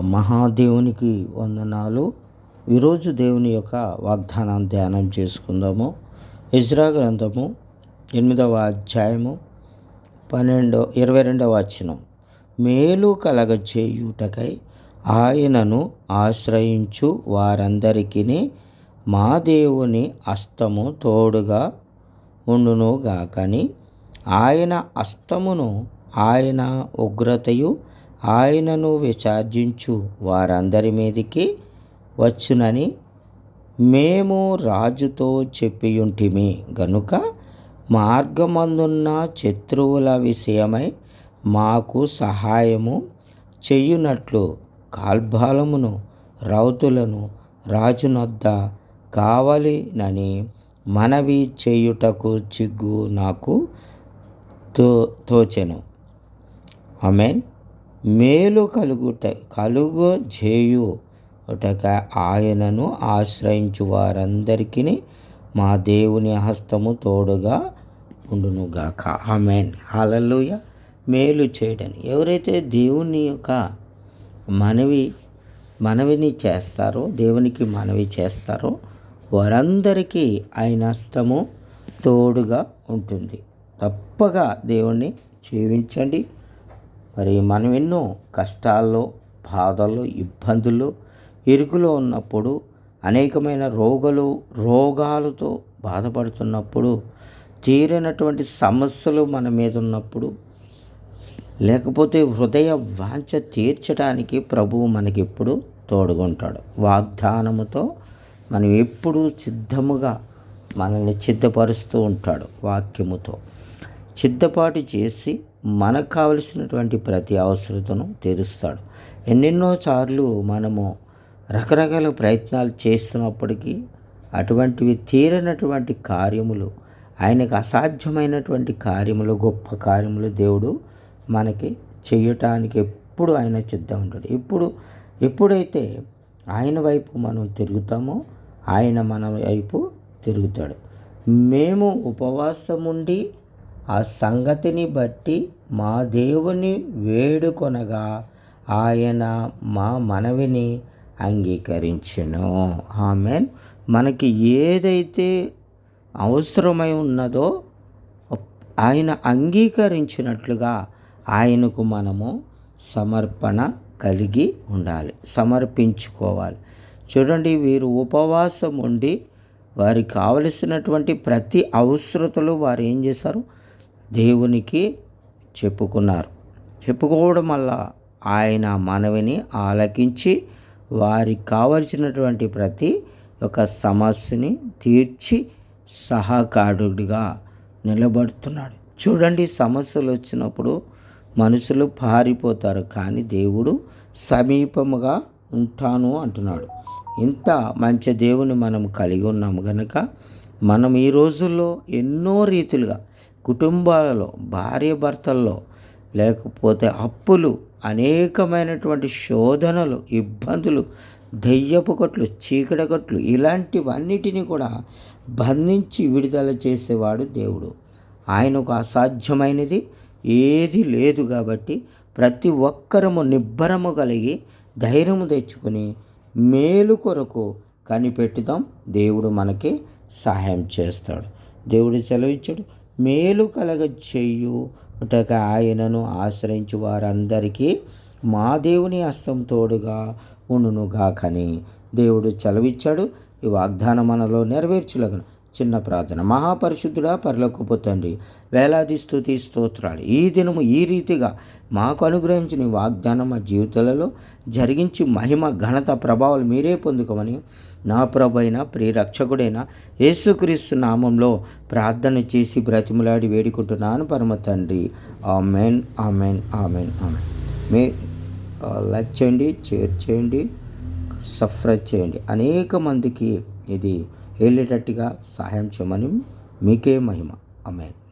మహాదేవునికి వందనాలు. ఈరోజు దేవుని యొక్క వాగ్దానం ధ్యానం చేసుకుందాము. ఇజ్రా గ్రంథము ఎనిమిదవ అధ్యాయము పన్నెండో ఇరవై రెండవ వచనం. మేలు కలగచేయుటకై ఆయనను ఆశ్రయించు వారందరికీ మా దేవుని అస్తము తోడుగా ఉండునుగాకని. ఆయన అస్తమును ఆయన ఉగ్రతయు ఆయనను విసర్జించు వారందరి మీదికి వచ్చునని మేము రాజుతో చెప్పియుంటిమి. గనుక మార్గమందున్న శత్రువుల విషయమై మాకు సహాయము చెయ్యునట్లు కాల్బాలమును రౌతులను రాజునొద్ద కావలినని మనవి చేయుటకు చిగ్గు నాకు తో తోచెను. ఆమెన్. మేలు కలుగుట కలుగు చేయుటక ఆయనను ఆశ్రయించు వారందరికీ మా దేవుని హస్తము తోడుగా ఉండునుగాక. ఆమెన్. హలలుయ మేలు చేయడని. ఎవరైతే దేవుని యొక్క మనవి మనవిని చేస్తారో దేవునికి మనవి చేస్తారో వారందరికీ ఆయన హస్తము తోడుగా ఉంటుంది. తప్పగా దేవుణ్ణి జీవించండి. మరి మనం ఎన్నో కష్టాల్లో బాధలు ఇబ్బందులు ఇరుకులో ఉన్నప్పుడు అనేకమైన రోగాలు రోగాలతో బాధపడుతున్నప్పుడు తీరినటువంటి సమస్యలు మన మీద ఉన్నప్పుడు లేకపోతే హృదయ వాంఛ తీర్చడానికి ప్రభువు మనకి ఎప్పుడు తోడుగుంటాడు. వాగ్దానముతో మనం ఎప్పుడూ సిద్ధముగా మనల్ని సిద్ధపరుస్తూ ఉంటాడు వాక్యముతో. సిద్ధపాటు చేసి మనకు కావలసినటువంటి ప్రతి అవసరతను తీరుస్తాడు. ఎన్నెన్నో సార్లు మనము రకరకాల ప్రయత్నాలు చేస్తున్నప్పటికీ అటువంటివి తీరనటువంటి కార్యములు ఆయనకు అసాధ్యమైనటువంటి కార్యములు గొప్ప కార్యములు దేవుడు మనకి చేయటానికి ఎప్పుడు ఆయన సిద్ధం ఉంటాడు. ఇప్పుడు ఎప్పుడైతే ఆయన వైపు మనం తిరుగుతామో ఆయన మన వైపు తిరుగుతాడు. మేము ఉపవాసం ఉండి ఆ సంగతిని బట్టి మా దేవుని వేడుకొనగా ఆయన మా మనవిని అంగీకరించెను. ఆమె మనకి ఏదైతే అవసరమై ఉన్నదో ఆయన అంగీకరించినట్లుగా ఆయనకు మనము సమర్పణ కలిగి ఉండాలి. సమర్పించుకోవాలి. చూడండి వీరు ఉపవాసం ఉండి వారికి కావలసినటువంటి ప్రతి అవసరతలు వారు ఏం చేశారు? దేవునికి చెప్పుకున్నారు. చెప్పుకోవడం వల్ల ఆయన మనవిని ఆలకించి వారికి కావలసినటువంటి ప్రతి ఒక సమస్యని తీర్చి సహకారుడిగా నిలబడుతున్నాడు. చూడండి సమస్యలు వచ్చినప్పుడు మనుషులు పారిపోతారు కానీ దేవుడు సమీపముగా ఉంటాను అంటున్నాడు. ఇంత మంచి దేవుని మనం కలిగి ఉన్నాము కనుక మనం ఈ రోజుల్లో ఎన్నో రీతులుగా కుటుంబాలలో భార్య భర్తల్లో లేకపోతే అప్పులు అనేకమైనటువంటి శోధనలు ఇబ్బందులు దెయ్యపు కొట్లు చీకటి ఇలాంటివన్నిటినీ కూడా బంధించి విడుదల చేసేవాడు దేవుడు. ఆయనకు అసాధ్యమైనది ఏది లేదు కాబట్టి ప్రతి ఒక్కరము నిబ్బరము కలిగి ధైర్యము తెచ్చుకొని మేలు కొరకు కనిపెట్టుదాం. దేవుడు మనకి సహాయం చేస్తాడు. దేవుడు సెలవిచ్చాడు. మేలు కలగ చెయ్యుటక ఆయనను ఆశ్రయించు వారందరికీ మా దేవుని హస్తం తోడుగా ఉండునుగాకని దేవుడు చలవిచ్చాడు ఈ వాగ్దానం మనలో నెరవేర్చులగను. చిన్న ప్రార్థన. మహాపరిశుద్ధుడా పరలోకపు తండ్రి వేలాది స్థుతి స్తోత్రాలు. ఈ దినము ఈ రీతిగా మాకు అనుగ్రహించిన వాగ్దానం మా జీవితాలలో జరిగించి మహిమ ఘనత ప్రభావాలు మీరే పొందుకోమని నా ప్రభైన ప్రియరక్షకుడైన యేసుక్రీస్తు నామంలో ప్రార్థన చేసి బ్రతిమలాడి వేడుకుంటున్నాను. పరమ తండ్రి. Amen amen amen amen. మీ లైక్ చేయండి షేర్ చేయండి సబ్స్క్రైబ్ చేయండి. అనేక మందికి ఇది వెళ్ళేటట్టుగా సహాయం చేయమని మీకే మహిమ. అమెన్